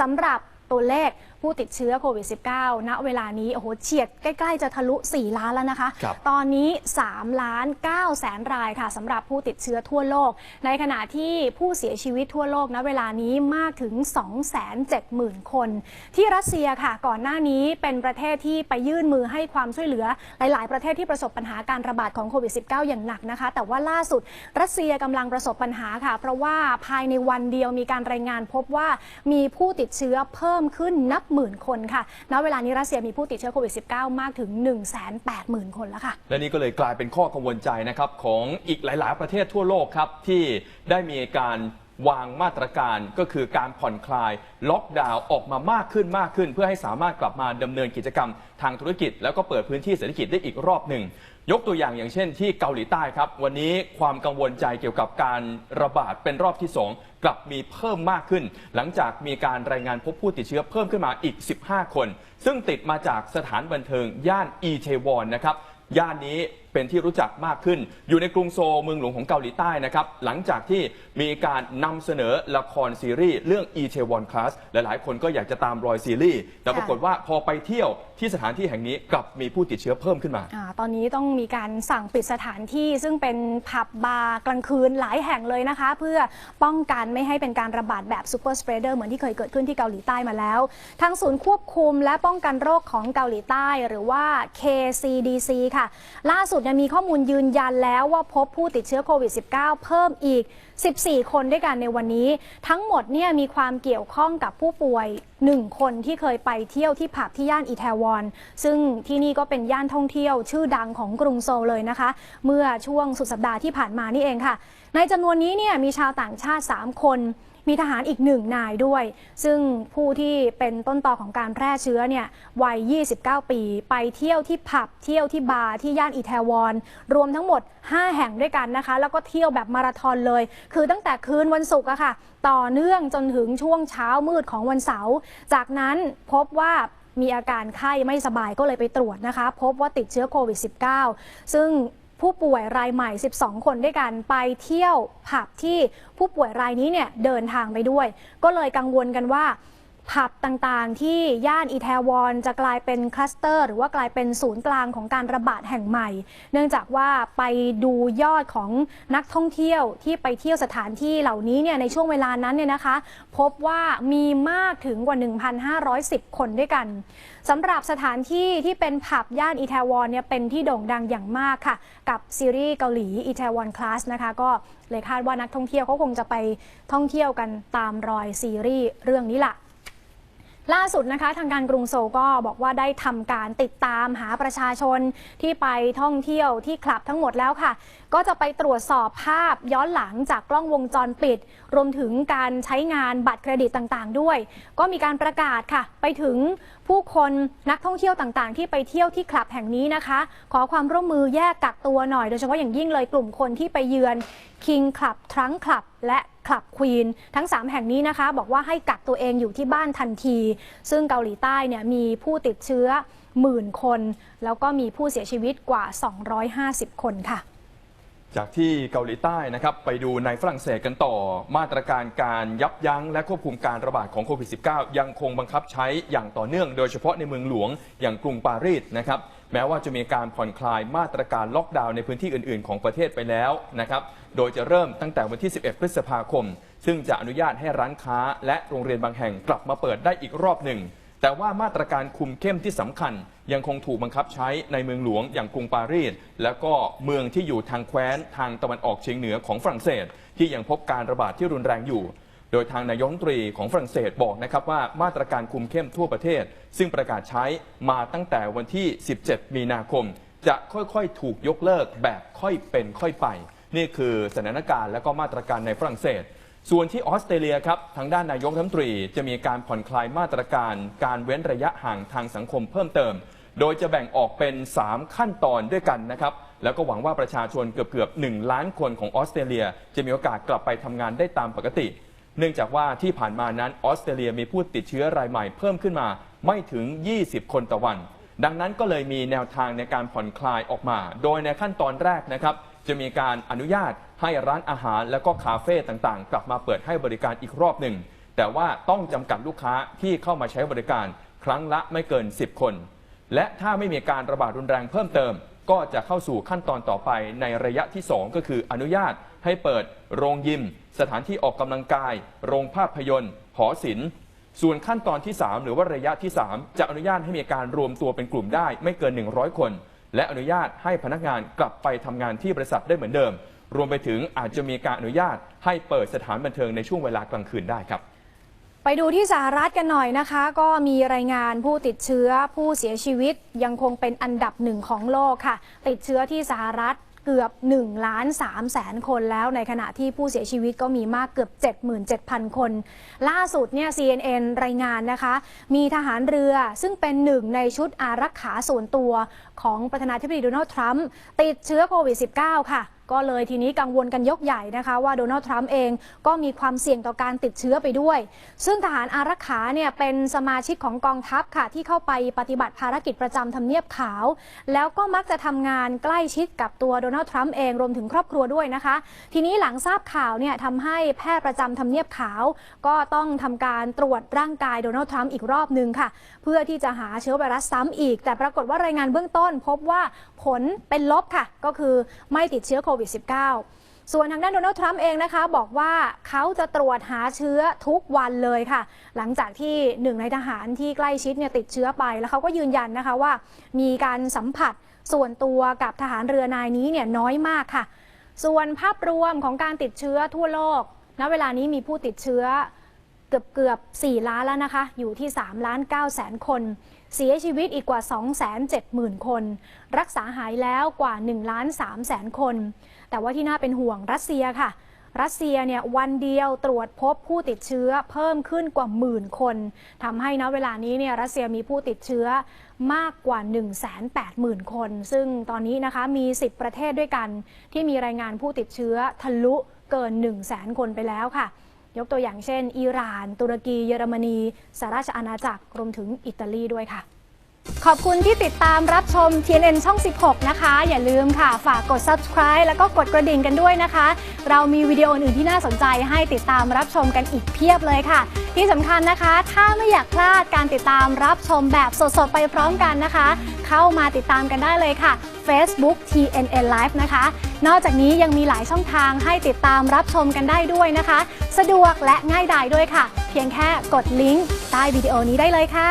สำหรับตัวเลข ผู้ติดเชื้อโควิด -19 ณเวลานี้โอ้โหเฉียดใกล้ ๆ จะทะลุ 4 ล้านแล้วนะคะครับตอนนี้ 3 ล้าน9แสนรายค่ะสำหรับผู้ติดเชื้อทั่วโลก ในขณะที่ผู้เสียชีวิตทั่วโลกณเวลานี้มากถึง 270,000 คน ที่รัสเซียค่ะ ก่อนหน้านี้เป็นประเทศที่ไปยื่นมือให้ความช่วยเหลือ หลาย ๆ ประเทศที่ประสบปัญหาการระบาดของโควิด -19 อย่างหนักนะคะ แต่ว่าล่าสุดรัสเซียกำลังประสบปัญหาค่ะ เพราะว่าภายในวันเดียวมีการรายงานพบว่ามีผู้ติดเชื้อเพิ่มขึ้นนับหมื่นคนค่ะ ณ เวลานี้รัสเซียมีผู้ติดเชื้อโควิด -19 มากถึง 180,000 คนแล้วค่ะ และนี่ก็เลยกลายเป็นข้อกังวลใจนะครับของอีกหลาย ๆ ประเทศทั่วโลกครับที่ได้มีการวางมาตรการก็คือการผ่อนคลาย ล็อกดาวน์ออกมามากขึ้นมากขึ้น เพื่อให้สามารถกลับมาดำเนินกิจกรรมทางธุรกิจ แล้วก็เปิดพื้นที่เศรษฐกิจได้อีกรอบหนึ่ง ยกตัวอย่างอย่างเช่นที่เกาหลีใต้ครับ วันนี้ความกังวลใจเกี่ยวกับการระบาดเป็นรอบที่ 2 กลับมีเพิ่มมากขึ้น หลังจากมีการรายงานพบผู้ติดเชื้อเพิ่มขึ้นมาอีก 15 คน ซึ่งติดมาจากสถานบันเทิงย่านอีเทวอนนะครับย่านนี้ เป็นที่รู้จักมากขึ้น อยู่ในกรุงโซลเมืองหลวงของเกาหลีใต้นะครับ หลังจากที่มีการนำเสนอละครซีรีส์เรื่อง e t a w o n Class หลายๆ คนก็อยากจะตามรอยซีรีส์ แต่ปรากฏว่าพอไปเที่ยวที่สถานที่แห่งนี้กลับมีผู้ติดเชื้อเพิ่มขึ้นมาอาตอนนี้ต้องมีการสั่งปิดสถานที่ซึ่งเป็นผับบาร์กลางคืนหลายแห่งเลยนะคะ เพื่อป้องกันไม่ให้เป็นการระบาดแบบซูเปอร์สเปรเดอร์เหมือนที่เคยเกิดขึ้นที่เกาหลีใต้มาแล้ว ทางศูนย์ควบคุมและป้องกันโรคของเกาหลีใต้ หรือว่า KCDC ค่ะ ล่าสุดดมีข้อมูลยืนยันแล้วว่าพบผู้ติดเชื้อโควิด -19 เพิ่มอีก 14 คนด้วยกันในวันนี้ ทั้งหมดเนี่ยมีความเกี่ยวข้องกับผู้ป่วย1คนที่เคยไปเที่ยวที่ผับที่ย่านอิแทวอนซึ่งที่นี่ก็เป็นย่านท่องเที่ยวชื่อดังของกรุงโซลเลยนะคะ เมื่อช่วงสุดสัปดาห์ที่ผ่านมานี่เองค่ะ ในจำนวนนี้เนี่ยมีชาวต่างชาติ 3 คนมีทหารอีกหนึ่งนายด้วย ซึ่งผู้ที่เป็นต้นต่อของการแพร่เชื้อเนี่ยวัย 29 ปี ไปเที่ยวที่ผับ เที่ยวที่บาร์ที่ย่านอิแทวอน รวมทั้งหมด 5 แห่งด้วยกันนะคะ แล้วก็เที่ยวแบบมาราธอนเลย คือตั้งแต่คืนวันศุกร์อะค่ะ ต่อเนื่องจนถึงช่วงเช้ามืดของวันเสาร์ จากนั้นพบว่ามีอาการไข้ไม่สบายก็เลยไปตรวจนะคะ พบว่าติดเชื้อโควิด -19 ซึ่ง ผู้ป่วยรายใหม่ 12 คนด้วยกันไปเที่ยวผับที่ผู้ป่วยรายนี้เนี่ยเดินทางไปด้วย ก็เลยกังวลกันว่า ผับต่างๆ ที่ย่านอีแทวอนจะกลายเป็นคลัสเตอร์ หรือว่ากลายเป็นศูนย์กลางของการระบาดแห่งใหม่ เนื่องจากว่าไปดูยอดของนักท่องเที่ยวที่ไปเที่ยวสถานที่เหล่านี้เนี่ยในช่วงเวลานั้นเนี่ยนะคะ พบว่ามีมากถึงกว่า 1,510 คนด้วยกันสำหรับสถานที่ที่เป็นผับย่านอีแทวอนเนี่ยเป็นที่โด่งดังอย่างมากค่ะ กับซีรีส์เกาหลีอีแทวอนคลาสนะคะก็เลยคาดว่านักท่องเที่ยวเขาคงจะไปท่องเที่ยวกันตามรอยซีรีส์เรื่องนี้ล่ะ ล่าสุดนะคะทางการกรุงโซลก็บอกว่าได้ทำการติดตามหาประชาชนที่ไปท่องเที่ยวที่คลับทั้งหมดแล้วค่ะ ก็จะไปตรวจสอบภาพย้อนหลังจากกล้องวงจรปิด รวมถึงการใช้งานบัตรเครดิตต่างๆ ด้วย ก็มีการประกาศค่ะ ไปถึงผู้คนนักท่องเที่ยวต่างๆ ที่ไปเที่ยวที่คลับแห่งนี้นะคะ ขอความร่วมมือแยกกักตัวหน่อย โดยเฉพาะอย่างยิ่งเลยกลุ่มคนที่ไปเยือน King Club Trunk Club และ ลับควีนทั้ง 3 แห่งนี้นะคะ บอกว่าให้กักตัวเองอยู่ที่บ้านทันที ซึ่งเกาหลีใต้เนี่ยมีผู้ติดเชื้อหมื่นคน แล้วก็มีผู้เสียชีวิตกว่า 250 คนค่ะจากที่เกาหลีใต้นะครับไปดูในฝรั่งเศสกันต่อ มาตรการการยับยั้งและควบคุมการระบาดของโควิด -19 ยังคงบังคับใช้อย่างต่อเนื่องโดยเฉพาะในเมืองหลวงอย่างกรุงปารีสนะครับ แม้ว่าจะมีการผ่อนคลายมาตรการล็อกดาวน์ในพื้นที่อื่น ๆ ของประเทศไปแล้วนะครับโดยจะเริ่มตั้งแต่วันที่ 11 พฤษภาคม ซึ่งจะอนุญาตให้ร้านค้า และโรงเรียนบางแห่งกลับมาเปิดได้อีกรอบหนึ่ง แต่ว่ามาตรการคุมเข้มที่สำคัญ ยังคงถูกบังคับใช้ในเมืองหลวงอย่างกรุงปารีสและก็เมืองที่อยู่ทางแคว้นทางตะวันออกเฉียงเหนือของฝรั่งเศส ที่ยังพบการระบาดที่รุนแรงอยู่ โดยทางนายกรัฐมนตรีของฝรั่งเศสบอกนะครับว่ามาตรการคุมเข้มทั่วประเทศ ซึ่งประกาศใช้มาตั้งแต่วันที่ 17 มีนาคม จะค่อยๆ ถูกยกเลิกแบบค่อยเป็นค่อยไป นี่คือสถานการณ์และก็มาตรการในฝรั่งเศส ส่วนที่ออสเตรเลียครับทางด้านนายกรัฐมนตรี จะมีการผ่อนคลายมาตรการการเว้นระยะห่างทางสังคมเพิ่มเติม โดยจะแบ่งออกเป็น 3 ขั้นตอนด้วยกันนะครับแล้วก็หวังว่าประชาชนเกือบเกือบ1ล้านคนของออสเตรเลีย จะมีโอกาสกลับไปทำงานได้ตามปกติ เนื่องจากว่าที่ผ่านมานั้นออสเตรเลียมีผู้ติดเชื้อรายใหม่เพิ่มขึ้นมาไม่ถึง 20 คนต่อวัน ดังนั้นก็เลยมีแนวทางในการผ่อนคลายออกมา โดยในขั้นตอนแรกนะครับ จะมีการอนุญาตให้ร้านอาหารและก็คาเฟ่ต่างๆ กลับมาเปิดให้บริการอีกรอบหนึ่ง แต่ว่าต้องจำกัดลูกค้าที่เข้ามาใช้บริการครั้งละไม่เกิน 10 คน และถ้าไม่มีการระบาดรุนแรงเพิ่มเติม ก็จะเข้าสู่ขั้นตอนต่อไปในระยะที่ 2 ก็คืออนุญาตให้เปิดโรงยิม สถานที่ออกกำลังกาย โรงภาพยนตร์ หอศิลป์ส่วนขั้นตอนที่ 3 หรือว่าระยะที่ 3 จะอนุญาตให้มีการรวมตัวเป็นกลุ่มได้ ไม่เกิน 100 คน และอนุญาตให้พนักงานกลับไปทำงานที่บริษัทได้เหมือนเดิม รวมไปถึงอาจจะมีการอนุญาตให้เปิดสถานบันเทิงในช่วงเวลากลางคืนได้ครับ ไปดูที่สหรัฐกันหน่อยนะคะ ก็มีรายงานผู้ติดเชื้อผู้เสียชีวิตยังคงเป็นอันดับหนึ่งของโลกค่ะ ติดเชื้อที่สหรัฐเกือบ1ล้าน3แสนคนแล้วในขณะที่ผู้เสียชีวิตก็มีมากเกือบ 77,000 คน ล่าสุดเนี่ย CNN รายงานนะคะ มีทหารเรือซึ่งเป็นหนึ่งในชุดอารักขาส่วนตัวของประธานาธิบดีโดนัลด์ทรัมป์ติดเชื้อโควิด -19 ค่ะ ก็เลยทีนี้กังวลกันยกใหญ่นะคะว่าโดนัลด์ทรัมป์เองก็มีความเสี่ยงต่อการติดเชื้อไปด้วย ซึ่งทหารอารักขาเนี่ยเป็นสมาชิกของกองทัพค่ะที่เข้าไปปฏิบัติภารกิจประจำทำเนียบขาว แล้วก็มักจะทำงานใกล้ชิดกับตัวโดนัลด์ทรัมป์เองรวมถึงครอบครัวด้วยนะคะ ทีนี้หลังทราบข่าวเนี่ยทำให้แพทย์ประจำทำเนียบขาว ก็ต้องทำการตรวจร่างกายโดนัลด์ทรัมป์อีกรอบหนึ่งค่ะ เพื่อที่จะหาเชื้อไวรัสซ้ำอีก แต่ปรากฏว่ารายงานเบื้องต้น พบว่าผลเป็นลบค่ะ ก็คือไม่ติดเชื้อโควิด -19 ส่วนทางด้านโดนัลด์ทรัมป์เองนะคะบอกว่าเขาจะตรวจหาเชื้อทุกวันเลยค่ะ หลังจากที่หนึ่งในทหารที่ใกล้ชิดเนี่ยติดเชื้อไป แล้วเขาก็ยืนยันนะคะว่า มีการสัมผัสส่วนตัวกับทหารเรือนายนี้เนี่ยน้อยมากค่ะ ส่วนภาพรวมของการติดเชื้อทั่วโลกณเวลานี้มีผู้ติดเชื้อเกือบเกือบ 4 ล้านแล้วนะคะ อยู่ที่ 3 ล้าน9แสนคน เสียชีวิตอีกกว่า 2 7 0 0 0 0 คน รักษาหายแล้วกว่า1ล้าน3แสนคน แต่ว่าที่น่าเป็นห่วงรัสเซียค่ะ รัสเซียเนี่ยวันเดียวตรวจพบผู้ติดเชื้อเพิ่มขึ้นกว่าหมื่นคนทำให้ณเวลานี้เนี่ยรัสเซียมีผู้ติดเชื้อมากกว่า 1 8 0 0 0 0 คน ซึ่งตอนนี้นะคะมี 10 ประเทศด้วยกัน ที่มีรายงานผู้ติดเชื้อทะลุเกิน 1 0 0 0 0 0 คนไปแล้วค่ะ ยกตัวอย่างเช่น อิหร่าน ตุรกี เยอรมนีสหราชอาณาจักรรวมถึงอิตาลีด้วยค่ะ ขอบคุณที่ติดตามรับชม TNN ช่อง 16 นะคะ อย่าลืมค่ะ ฝากกด subscribe แล้วก็กดกระดิ่งกันด้วยนะคะ เรามีวิดีโออื่นที่น่าสนใจให้ติดตามรับชมกันอีกเพียบเลยค่ะ ที่สำคัญนะคะ ถ้าไม่อยากพลาดการติดตามรับชมแบบสดๆ ไปพร้อมกันนะคะ เข้ามาติดตามกันได้เลยค่ะ Facebook TNN Live นะคะ นอกจากนี้ยังมีหลายช่องทางให้ติดตามรับชมกันได้ด้วยนะคะ สะดวกและง่ายดายด้วยค่ะ เพียงแค่กดลิงก์ใต้วิดีโอนี้ได้เลยค่ะ